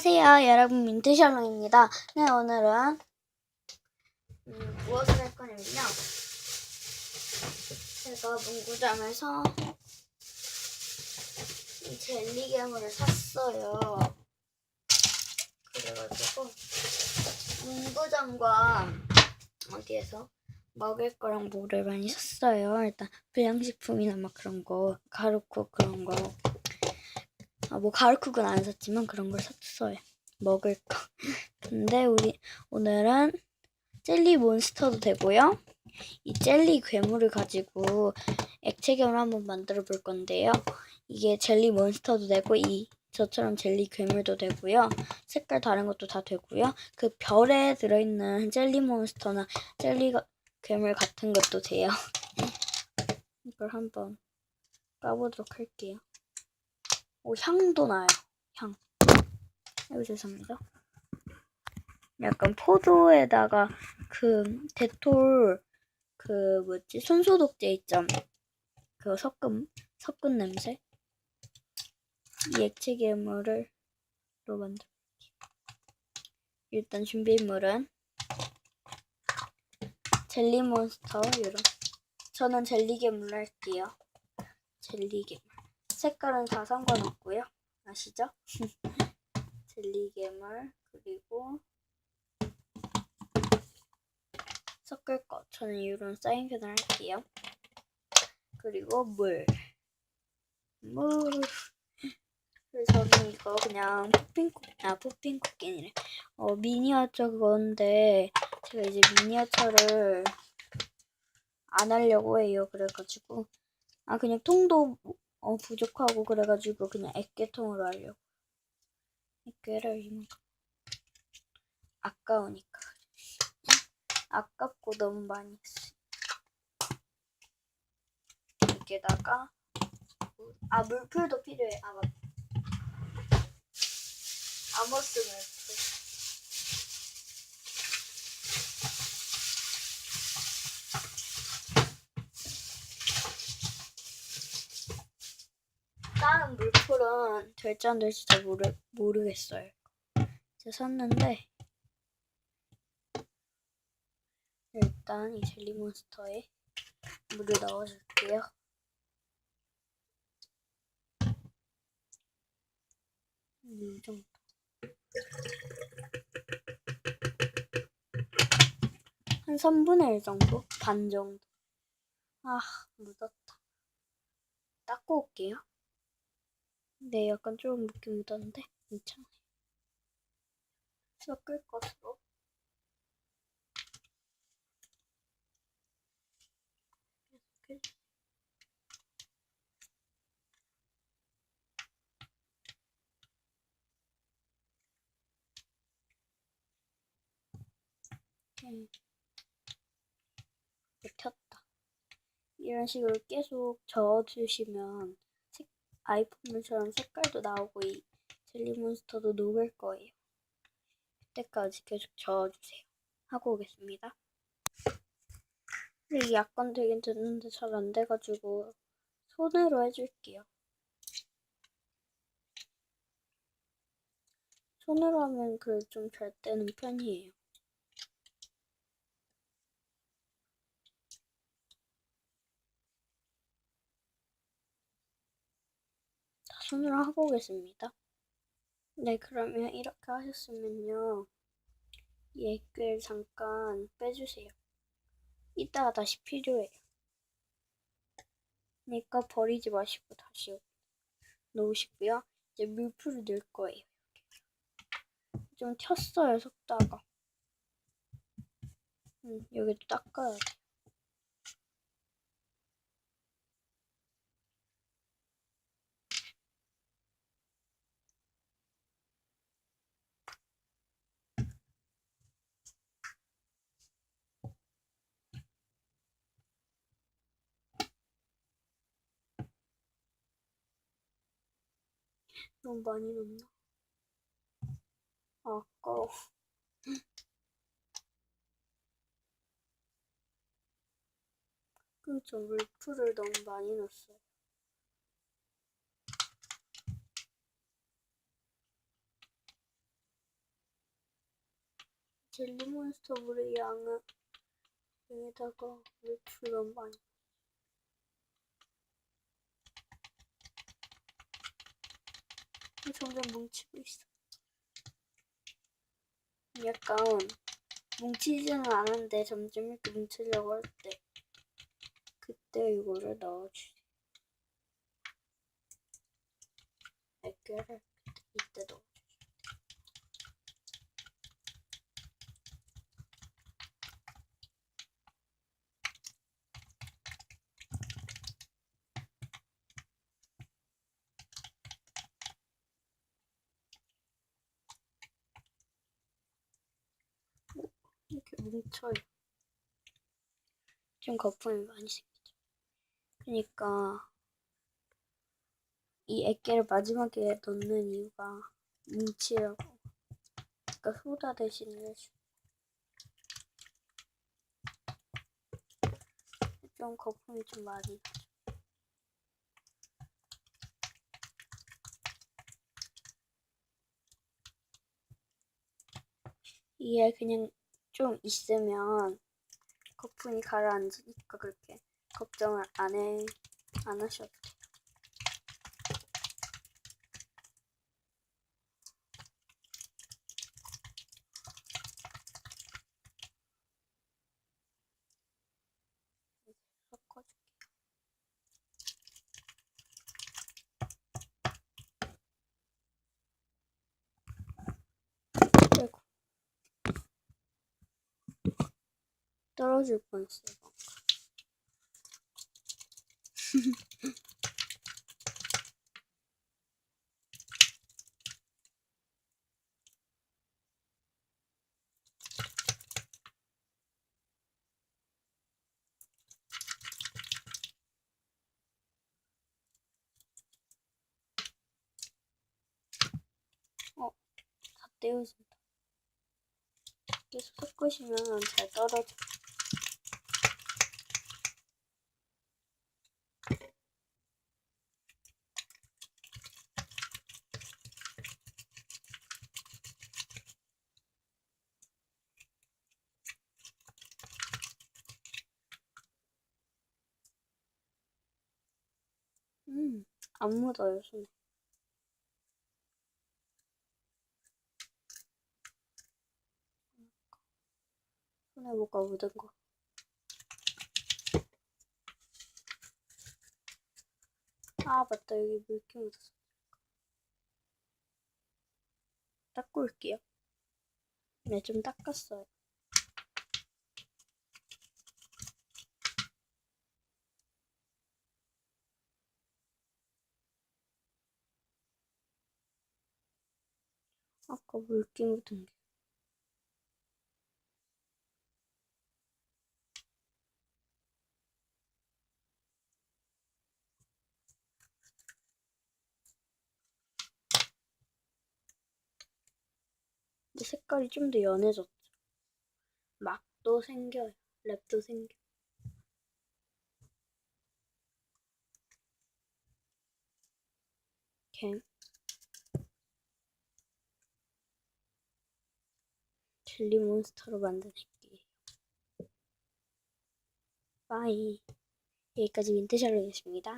안녕하세요, 여러분 민트샤롱입니다. 네, 오늘은 음, 무엇을 할 거냐면요. 제가 문구점에서 이 젤리 괴물을 샀어요. 그래가지고 문구점과 어디에서 먹을 거랑 뭐를 많이 샀어요. 일단 불량식품이나 막 그런 거, 가루국 그런 거. 아, 뭐 가루국은 안 샀지만 그런 걸 샀어요. 먹을 거. 근데 우리 오늘은 젤리 몬스터도 되고요. 이 젤리 괴물을 가지고 액체 괴물 한번 만들어 볼 건데요. 이게 젤리 몬스터도 되고 이 저처럼 젤리 괴물도 되고요. 색깔 다른 것도 다 되고요. 그 별에 들어있는 젤리 몬스터나 젤리 가- 괴물 같은 것도 돼요. 이걸 한번 까보도록 할게요. 오, 향도 나요. 향. 아이고, 죄송합니다. 약간 포도에다가 그 데톨 그 뭐지 손소독제 있죠. 그거 섞은 섞은 냄새. 이 액체 괴물을 로 만들게요. 일단 준비물은 젤리 몬스터 이런. 저는 젤리 괴물 할게요. 젤리 괴물. 색깔은 다 상관없고요. 아시죠? 젤리 괴물 그리고 섞을 것. 저는 이런 사인펜을 할게요. 그리고 물. 물. 그래서 저는 이거 그냥 푸핑 쿠, 아 푸핑 쿠키니래. 어 미니어처 그건데 제가 이제 미니어처를 안 하려고 해요. 그래가지고 아 그냥 통도 어, 부족하고 그래가지고 그냥 액계통으로 하려고. 액계를 이만큼 아까우니까. 아깝고 너무 많이 했어. 여기에다가 물- 아 물풀도 필요해. 아 맞다. 아모스 물풀. 다른 물풀은 될지 안 될지 잘 모르, 모르겠어요. 제가 샀는데 일단 이 젤리 몬스터에 물을 넣어줄게요. 이 정도. 한 3분의 1 정도? 반 정도. 아, 묻었다. 닦고 올게요. 네, 약간 좀 묻긴 묻었는데 괜찮아요. 섞을 것으로. 이렇게. 음. 켰다. 이런 식으로 계속 저어주시면 색, 아이폰물처럼 색깔도 나오고 이 젤리몬스터도 녹을 거예요. 그때까지 계속 저어주세요. 하고 오겠습니다. 근데 약간 되긴 됐는데 잘 안 돼가지고 손으로 해줄게요. 손으로 하면 그 좀 잘 되는 편이에요. 손으로 하고 오겠습니다. 네, 그러면 이렇게 하셨으면요. 이 액괴를 잠깐 빼주세요. 이따가 다시 필요해요. 그러니까 버리지 마시고 다시 놓으시고요. 이제 물풀을 넣을 거예요. 좀 튀었어요, 속다가. 음, 여기도 닦아야 돼. 너무 많이 넣나? 아, 아까워. 그죠, 물풀을 너무 많이 넣었어요. 젤리몬스터 물의 양을 여기다가 물풀 너무 많이 점점 뭉치고 있어. 약간 뭉치지는 않은데 점점 이렇게 뭉치려고 할 때 그때 이거를 넣어주세요. 액계를 이때 넣어. 이렇게 뭉 쳐요. 좀 거품이 많이 생기죠. 그러니까 이 액계를 마지막에 넣는 이유가 뭉치라고. 그러니까 소다 대신에 좀 거품이 좀 많이. 이게 그냥 좀 있으면 거품이 가라앉으니까 그렇게 걱정을 안 해, 안 하셔도 돼요. 섞어줄게요. 아이고. 떨어질 뻔했어요. 어, 다 떼어진다. 계속 섞으시면 잘 떨어져. 음, 안 묻어요, 손에. 손에 뭐가 묻은 거. 아, 맞다. 여기 물기 묻었어. 닦고 올게요. 네, 좀 닦았어요. 아까 물기 묻은 게. 색깔이 좀 더 연해졌죠. 막도 생겨요. 랩도 생겨. 이렇게 젤리 몬스터로 만들게요. 바이. 여기까지 민트샤로였습니다.